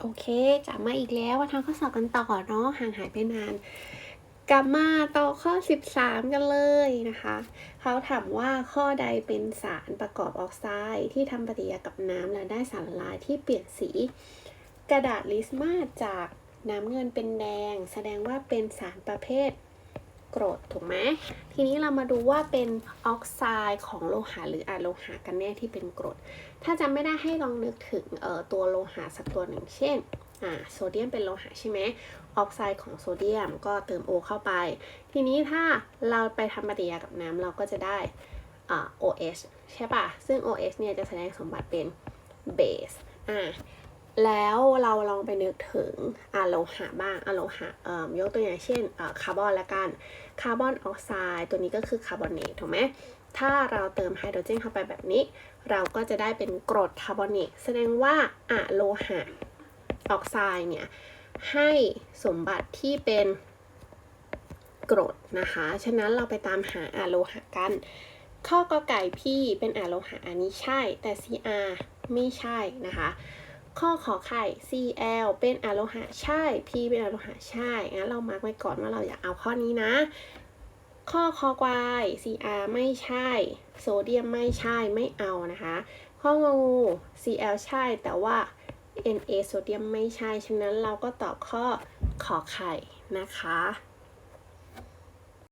โอเคกลับมาอีกแล้วมาทำข้อสอบกันต่อเนาะห่างหายไปนาน กลับมาต่อข้อ 13 กันเลยนะคะ เขาถามว่าข้อใดเป็นสารประกอบออกไซด์ที่ทำปฏิกิริยากับน้ำและได้สารละลายที่เปลี่ยนสี กระดาษลิสมาจากน้ำเงินเป็นแดง แสดงว่าเป็นสารประเภท กรดถูกไหมทีนี้เรามาดูว่าเป็นออกไซด์ของโลหะหรืออะโลหะกันแน่ที่เป็นกรด ถ้าจำไม่ได้ให้ลองนึกถึงเอ่อตัวโลหะสักตัวหนึ่งเช่นอ่าโซเดียมเป็นโลหะใช่ไหมออกไซด์ของโซเดียมก็เติมโอเข้าไป ทีนี้ถ้าเราไปทำปฏิกิริยากับน้ำเราก็จะได้อ่า OH ใช่ปะซึ่ง OH เนี่ยจะแสดงสมบัติเป็นเบสอ่า แล้วเราลองไปนึกถึงอะโลหะบ้างอะโลหะเอ่อยกตัวอย่างเช่นคาร์บอนละกันคาร์บอนออกไซด์ตัวนี้ก็คือคาร์บอเนตถูกไหมถ้าเราเติมไฮโดรเจนเข้าไปแบบนี้ เราก็จะได้เป็นกรดคาร์บอเนตแสดงว่าอะโลหะออกไซด์เนี่ยให้สมบัติที่เป็นกรดนะคะ ฉะนั้นเราไปตามหาอะโลหะกัน ข้อกอไก่พี่เป็นอะโลหะอันนี้ใช่แต่ Cr ไม่ใช่นะคะ ข้อขอไข่ Cl เป็นอะโลหะใช่ P เป็นอะโลหะใช่งั้นเรามาร์กไว้ก่อนว่าเราอยากเอาข้อนี้นะ ข้อคอควาย Cr ไม่ใช่ โซเดียมไม่ใช่ไม่เอานะคะ ข้องู Cl ใช่แต่ว่า Na โซเดียมไม่ใช่ ฉะนั้นเราก็ตอบข้อขอไข่นะคะ